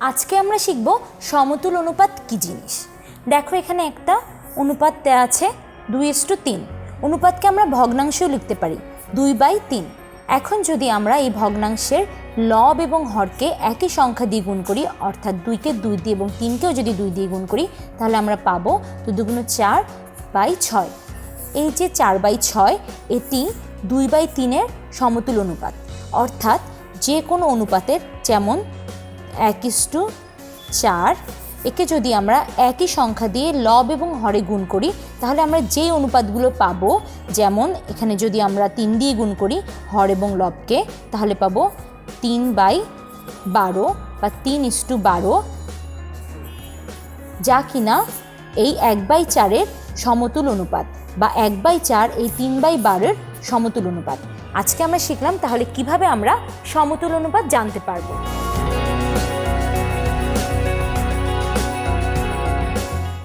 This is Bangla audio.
আজকে আমরা শিখব সমতুল অনুপাত কি জিনিস? দেখো এখানে একটা অনুপাত দেওয়া আছে দুই ইস্টু তিন। অনুপাতকে আমরা ভগ্নাংশেও লিখতে পারি, দুই বাই তিন। এখন যদি আমরা এই ভগ্নাংশের লব এবং হরকে একই সংখ্যা দিয়ে গুণ করি, অর্থাৎ দুইকে দুই দিয়ে এবং তিনকেও যদি দুই দিয়ে গুণ করি, তাহলে আমরা পাবো তো দুগুণ চার বাই ছয়। এই যে চার বাই ছয়, এটি দুই বাই তিনের সমতুল অনুপাত। অর্থাৎ যে কোনো অনুপাতের যেমন এক ইস্টু চার। একে যদি আমরা একই সংখ্যা দিয়ে লব এবং হরে গুণ করি, তাহলে আমরা যে অনুপাতগুলো পাবো, যেমন এখানে যদি আমরা তিন দিয়ে গুণ করি হর এবং লবকে, তাহলে পাবো তিন বাই বারো বা তিন ইস্টু বারো। যা কিনা এই এক বাই চারের সমতুল অনুপাত বা এক বাই চার এই তিন বাই বারোর সমতুল অনুপাত। আজকে আমরা শিখলাম তাহলে কীভাবে আমরা সমতুল অনুপাত জানতে পারব।